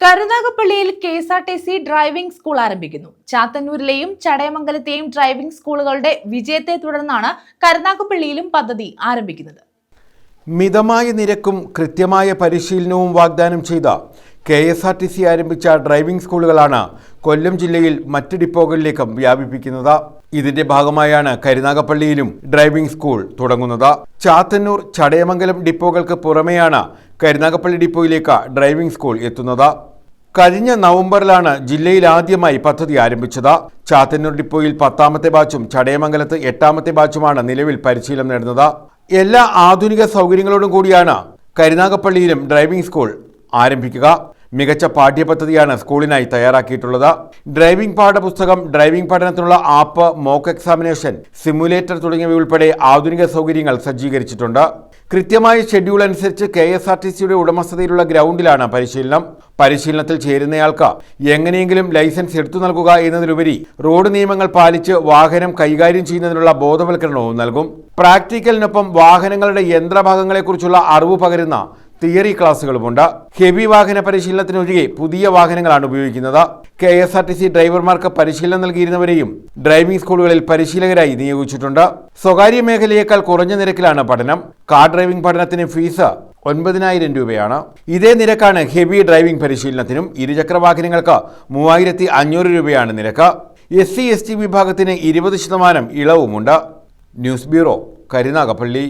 കരുനാഗപ്പള്ളിയിൽ K S R T C driving school ആരംഭിക്കുന്നു. ചാത്തന്നൂരിലെയും ചടയമംഗലത്തെയും driving സ്കൂളുകളുടെ വിജയത്തെ തുടർന്നാണ് കരുനാഗപ്പള്ളിയിലും പദ്ധതി ആരംഭിക്കുന്നത്. മിതമായ നിരക്കും കൃത്യമായ പരിശീലനവും വാഗ്ദാനം ചെയ്ത K S R T C ആരംഭിച്ച ഡ്രൈവിംഗ് സ്കൂളുകളാണ് കൊല്ലം ജില്ലയിൽ മറ്റ് ഡിപ്പോകളിലേക്കും വ്യാപിപ്പിക്കുന്നത്. ഇതിന്റെ ഭാഗമായാണ് കരുനാഗപ്പള്ളിയിലും ഡ്രൈവിംഗ് സ്കൂൾ തുടങ്ങുന്നത്. ചാത്തന്നൂർ ചടയമംഗലം ഡിപ്പോകൾക്ക് പുറമെയാണ് കരുനാഗപ്പള്ളി ഡിപ്പോയിലേക്ക് ഡ്രൈവിംഗ് സ്കൂൾ എത്തുന്നത്. കഴിഞ്ഞ നവംബറിലാണ് ജില്ലയിൽ ആദ്യമായി പദ്ധതി ആരംഭിച്ചത്. ചാത്തന്നൂർ ഡിപ്പോയിൽ പത്താമത്തെ ബാച്ചും ചടയമംഗലത്ത് എട്ടാമത്തെ ബാച്ചുമാണ് നിലവിൽ പരിശീലനം നേടുന്നത്. എല്ലാ ആധുനിക സൗകര്യങ്ങളോടും കൂടിയാണ് കരുനാഗപ്പള്ളിയിലും ഡ്രൈവിംഗ് സ്കൂൾ ആരംഭിക്കുക. മികച്ച പാഠ്യപദ്ധതിയാണ് സ്കൂളിനായി തയ്യാറാക്കിയിട്ടുള്ളത്. ഡ്രൈവിംഗ് പാഠപുസ്തകം ഡ്രൈവിംഗ് പഠനത്തിനുള്ള ആപ്പ് മോക്ക് എക്സാമിനേഷൻ സിമുലേറ്റർ തുടങ്ങിയവ ഉൾപ്പെടെ ആധുനിക സൗകര്യങ്ങൾ സജ്ജീകരിച്ചിട്ടുണ്ട്. കൃത്യമായ ഷെഡ്യൂൾ അനുസരിച്ച് കെ എസ് ആർ ടി സിയുടെ ഉടമസ്ഥതയിലുള്ള ഗ്രൗണ്ടിലാണ് പരിശീലനം. പരിശീലനത്തിൽ ചേരുന്നയാൾക്ക് എങ്ങനെയെങ്കിലും ലൈസൻസ് എടുത്തു നൽകുക എന്നതിലുപരി റോഡ് നിയമങ്ങൾ പാലിച്ച് വാഹനം കൈകാര്യം ചെയ്യുന്നതിനുള്ള ബോധവൽക്കരണവും നൽകും. പ്രാക്ടിക്കലിനൊപ്പം വാഹനങ്ങളുടെ യന്ത്രഭാഗങ്ങളെക്കുറിച്ചുള്ള അറിവ് പകരുന്ന തിയറി ക്ലാസ്സുകളുമുണ്ട്. ഹെവി വാഹന പരിശീലനത്തിനൊഴികെ പുതിയ വാഹനങ്ങളാണ് ഉപയോഗിക്കുന്നത്. K S R T C ഡ്രൈവർമാർക്ക് പരിശീലനം നൽകിയിരുന്നവരെയും ഡ്രൈവിംഗ് സ്കൂളുകളിൽ പരിശീലകരായി നിയോഗിച്ചിട്ടുണ്ട്. സ്വകാര്യ മേഖലയേക്കാൾ കുറഞ്ഞ നിരക്കിലാണ് പഠനം. കാർ ഡ്രൈവിംഗ് പഠനത്തിന് ഫീസ് ഒൻപതിനായിരം രൂപയാണ്. ഇതേ നിരക്കാണ് ഹെവി ഡ്രൈവിംഗ് പരിശീലനത്തിനും ഇരുചക്ര വാഹനങ്ങൾക്ക് മൂവായിരത്തി അഞ്ഞൂറ് രൂപയാണ് നിരക്ക്. എസ് സി എസ് ടി വിഭാഗത്തിന് ഇരുപത് ശതമാനം ഇളവുമുണ്ട്. News bureau Karunagappally.